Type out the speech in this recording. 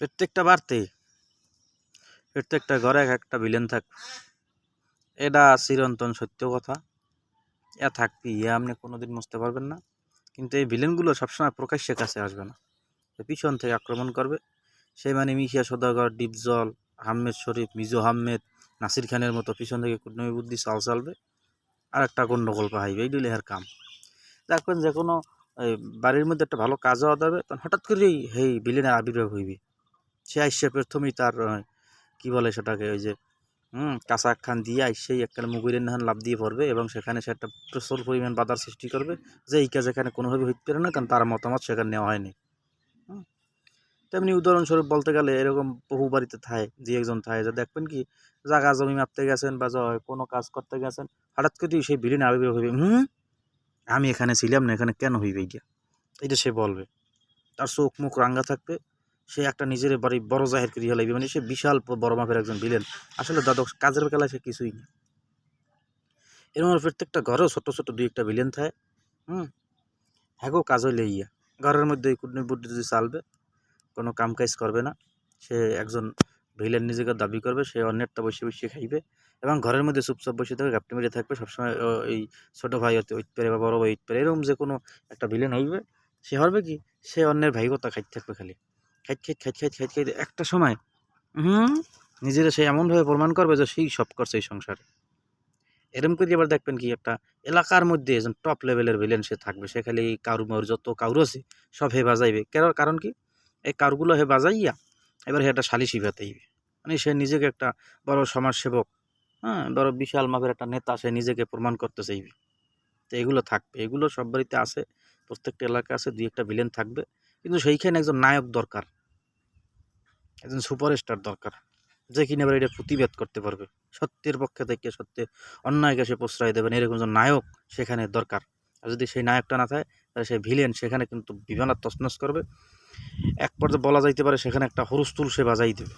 প্রত্যেকটা বাড়তে প্রত্যেকটা ঘরে এক একটা ভিলেন থাকবে এটা চিরন্তন সত্য কথা। এ থাকবি ইয়ে আপনি কোনোদিন বুঝতে পারবেন না। কিন্তু এই ভিলেনগুলো সবসময় প্রকাশ্যে কাছে আসবে না। পিছন থেকে আক্রমণ করবে, সেই মানে মিশিয়া সদাগর, ডিপজল, আহমেদ শরীফ, মিজু আহমেদ, নাসির খানের মতো পিছন থেকে কুটনমি বুদ্ধি চাল চালবে। আর একটা গণ্ডগোল পাহাইবে, এই দিলে এর কাম। দেখবেন যে কোনো বাড়ির মধ্যে একটা ভালো কাজ হওয়া যাবে, তখন হঠাৎ করেই হেই ভিলেনের আবির্ভাব হইবে। সে আইসে প্রথমেই তার কি বলে সেটাকে, ওই যে, হুম, কাঁচা খান দিয়ে আইসেই একটা মুগুরের নাহান লাভ দিয়ে পড়বে এবং সেখানে সে একটা প্রচুর পরিমাণ বাধার সৃষ্টি করবে যে এই কাজ এখানে কোনোভাবে হইতে পারে না, কারণ তার মতামত সেখানে নেওয়া হয়নি। তেমনি উদাহরণস্বরূপ বলতে গেলে এরকম বহু বাড়িতে থায় যে একজন থায় যে দেখবেন কি জাগা জমি মাপতে গেছেন বা কোনো কাজ করতে গেছেন, হঠাৎ করেই সেই বিলীন আবির্ভাব হইবে, হুম, আমি এখানে ছিলাম না, এখানে কেন হইবে এইটা এটা সে বলবে তার চোখ মুখ রাঙ্গা থাকবে সে একটা নিজের বাড়ি বড় জাহের করিয়া লাগবে মানে সে বিশাল বড় মাপের একজন ভিলেন আসলে দাদা, কাজের বেলায় সে কিছুই না। এরকম প্রত্যেকটা ঘরেও ছোট ছোট দুই একটা ভিলেন থাকে, হুম? হ্যাগো, কাজ হইলে ইয়া। ঘরের মধ্যে কুটনি বুদ্ধি যদি চালবে, কোনো কাম কাজ করবে না। সে একজন ভিলেন নিজেকে দাবি করবে, সে অন্যেরটা বসে বসে খাইবে। এবং ঘরের মধ্যে চুপচাপ বসে থাকবে গাপটি মেরে থাকবে, সবসময় এই ছোটো ভাই হতে ওইট পারে বা বড় ভাই ওইট পারে। এরকম যে কোনো একটা ভিলেন হইবে, সে হবে কি? সে অন্যের ভাইগতা খাইতে থাকবে খালি। খাইত খাইত খাইত খাইত খাইত খাইত একটা সময়, হুম, নিজেরা সে এমনভাবে প্রমাণ করবে যে সেই সব করছে এই সংসারে। এরম করে আবার দেখবেন কি একটা এলাকার মধ্যে একজন টপ লেভেলের ভিলেন সে থাকবে, সে খালি কারু মার যত কারু আছে, সব হে বাজাইবে। কারণ কি? এই কারগুলো হে বাজাইয়া এবার হে একটা সালিশি বাতাইবে মানে সে নিজেকে একটা বড় সমাজসেবক হ্যাঁ বড় বিশাল মাপের একটা নেতা সে নিজেকে প্রমাণ করতে চাইবে। তো এগুলো থাকবে। এগুলো সব বাড়িতে আছে, প্রত্যেকটা এলাকা আছে, দুই একটা ভিলেন থাকবে। কিন্তু সেইখানে একজন নায়ক দরকার। একজন সুপারস্টার দরকার। যে কিনা এবার এটা প্রতিবাদ করতে পারবে। সত্যের পক্ষে থেকে সত্যের অন্যায়কে সে প্রশ্রয় দেবেন এরকম যে নায়ক সেখানে দরকার। আর যদি সেই নায়কটা না থাকে, তাহলে সেই ভিলেন সেখানে কিন্তু বিমানার তছনছ করবে। এক পর্যায়ে বলা যাইতে পারে সেখানে একটা হরুস্তুল সে বাজাই দেবে।